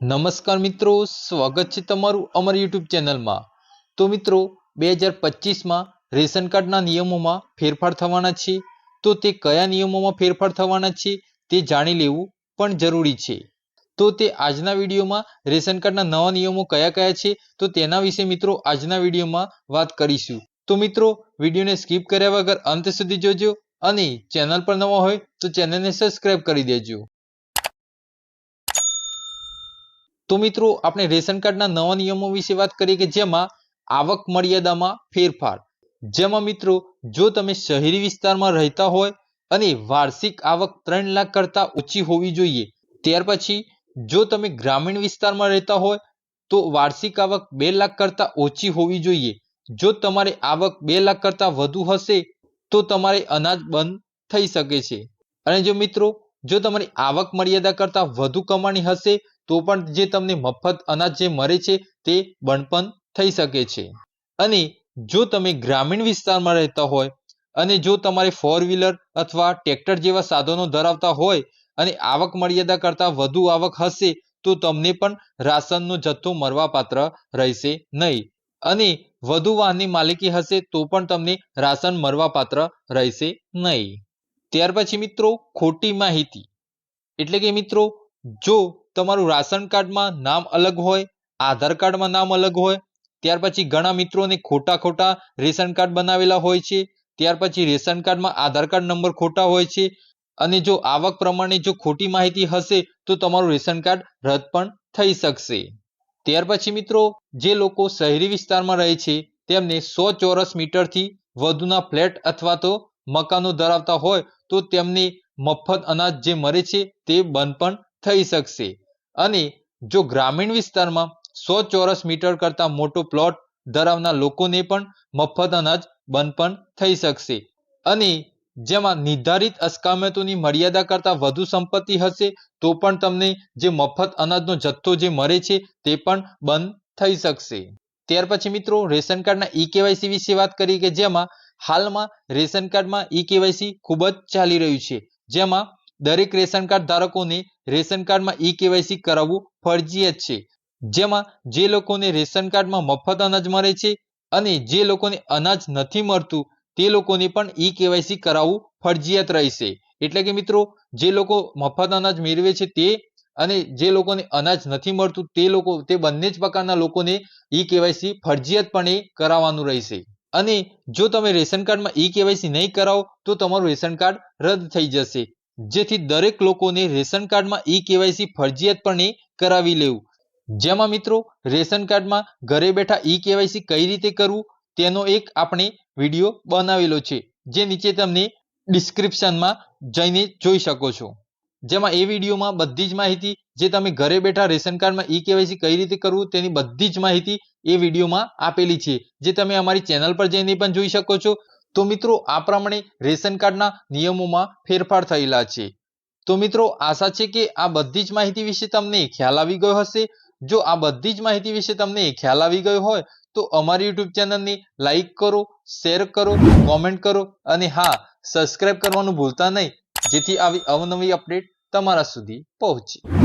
નમસ્કાર મિત્રો, સ્વાગત છે તમારું અમારી યુટ્યુબ ચેનલમાં. તો મિત્રો, બે હજાર પચીસમાં રેશન કાર્ડના નિયમોમાં ફેરફાર થવાના છે. તો તે કયા નિયમોમાં ફેરફાર થવાના છે તે જાણી લેવું પણ જરૂરી છે. તો તે આજના વિડીયોમાં રેશન કાર્ડના નવા નિયમો કયા કયા છે તો તેના વિશે મિત્રો આજના વિડીયોમાં વાત કરીશું. તો મિત્રો, વિડીયોને સ્કીપ કર્યા વગર અંત સુધી જોજો અને ચેનલ પર નવા હોય તો ચેનલને સબસ્ક્રાઇબ કરી દેજો. તો મિત્રો, આપણે રેશન કાર્ડના નવા નિયમો વિશે વાત કરીએ કે જેમાં આવક મર્યાદામાં ફેરફાર. જેમાં મિત્રો, જો તમે શહેરી વિસ્તારમાં રહેતા હોય અને વાર્ષિક આવક ત્રણ લાખ કરતાં ઓછી હોવી જોઈએ, ત્યાર પછી જો તમે ગ્રામીણ વિસ્તારમાં રહેતા હોય, તો વાર્ષિક આવક બે લાખ કરતાં ઓછી હોવી જોઈએ. જો તમારે આવક બે લાખ કરતાં વધુ હશે, તો તમારે અનાજ બંધ થઈ શકે છે. અને જો મિત્રો જો તમારી આવક મર્યાદા કરતાં વધુ કમાણી હશે, તો પણ જે તમને મફત અનાજ જે મળે છે, તે બંધ થઈ શકે છે. અને જો તમે ગ્રામીણ વિસ્તારમાં રહેતા હોય અને જો તમારે ફોર વ્હીલર અથવા ટ્રેક્ટર જેવા સાધનો ધરાવતા હોય અને આવક મર્યાદા કરતાં વધુ આવક હશે, તો તમને પણ રાશનનો જથ્થો મળવાપાત્ર રહેશે નહીં. અને વધુ વાહનની માલિકી હશે, તો પણ તમને રાશન મળવાપાત્ર રહેશે નહીં. ત્યાર પછી મિત્રો ખોટી માહિતી. એટલે કે મિત્રો, જો તમારું રાશન કાર્ડમાં નામ અલગ હોય, આધાર કાર્ડમાં નામ અલગ હોય, ત્યાર પછી ઘણા મિત્રોને ખોટા ખોટા રેશન કાર્ડ બનાવેલા હોય છે, ત્યાર પછી રેશન કાર્ડમાં આધાર કાર્ડ નંબર ખોટા હોય છે, અને જો આવક પ્રમાણે જો ખોટી માહિતી હશે, તો તમારું રેશન કાર્ડ રદ પણ થઈ શકશે. ત્યાર પછી મિત્રો, જે લોકો શહેરી વિસ્તારમાં રહે છે, તેમને સો ચોરસ મીટરથી વધુના ફ્લેટ અથવા તો મકાનો ધરાવતા હોય તો તેમને મફત અનાજ જે મળે છે તે બંધ પણ થઈ શકશે. અને જો ગ્રામીણ વિસ્તારમાં સો ચોરસ મીટર કરતાં મોટો પ્લોટ ધરાવનાર લોકોને પણ મફત અનાજ બંધ પણ થઈ શકશે. અને જેમાં નિર્ધારિત અસ્કામતોની મર્યાદા કરતાં વધુ સંપત્તિ હશે તો પણ તમને જે મફત અનાજનો જથ્થો જે મળે છે તે પણ બંધ થઈ શકશે. ત્યાર પછી મિત્રો રેશન કાર્ડના ઈ કેવાયસી વિશે વાત કરીએ કે જેમાં હાલમાં રેશન કાર્ડમાં ઈ કેવાયસી ખૂબ જ ચાલી રહ્યું છે. જેમાં દરેક રેશન કાર્ડ ધારકોને રેશન કાર્ડમાં ઈ કેવાયસી કરાવવું ફરજિયાત છે. જેમાં જે લોકોને રેશન કાર્ડમાં મફત અનાજ મળે છે અને જે લોકોને અનાજ નથી મળતું, તે લોકોને પણ ઈ કેવાયસી કરાવવું ફરજિયાત રહેશે. એટલે કે મિત્રો, જે લોકો મફત અનાજ મેળવે છે તે અને જે લોકોને અનાજ નથી મળતું, તે લોકો, તે બંને જ પ્રકારના લોકોને ઈ કેવાયસી ફરજિયાતપણે કરાવવાનું રહેશે. અને જો તમે રેશન કાર્ડમાં ઈ કેવાયસી નહીં કરાવો, તો તમારું રેશન કાર્ડ રદ થઈ જશે. જેથી દરેક લોકોને રેશન કાર્ડમાં ઈ કેવાયસી ફરજિયાતપણે કરાવી લેવું. જેમાં મિત્રો, રેશન કાર્ડમાં ઘરે બેઠા ઈ કેવાયસી કઈ રીતે કરવું, તેનો એક આપણે વીડિયો બનાવેલો છે, જે નીચે તમને ડિસ્ક્રિપ્શનમાં જઈને જોઈ શકો છો. જેમાં એ વિડીયોમાં બધી જ માહિતી, જે તમે ઘરે બેઠા રેશન કાર્ડમાં ઈ કેવાયસી કઈ રીતે કરવું, તેની બધી જ માહિતી એ વિડીયોમાં આપેલી છે, જે તમે અમારી ચેનલ પર જઈને પણ જોઈ શકો છો. તો મિત્રો, આ પ્રમાણે રેશન કાર્ડના નિયમોમાં ફેરફાર થયેલા છે. તો મિત્રો, આશા છે કે આ બધી જ માહિતી વિશે તમને ખ્યાલ આવી ગયો હશે. જો આ બધી જ માહિતી વિશે તમને ખ્યાલ આવી ગયો હોય, તો અમારી યુટ્યુબ ચેનલને લાઈક કરો, શેર કરો, કોમેન્ટ કરો અને હા સબસ્ક્રાઈબ કરવાનું ભૂલતા નહીં, જેથી આવી અવનવી અપડેટ તમારા સુધી પહોંચે.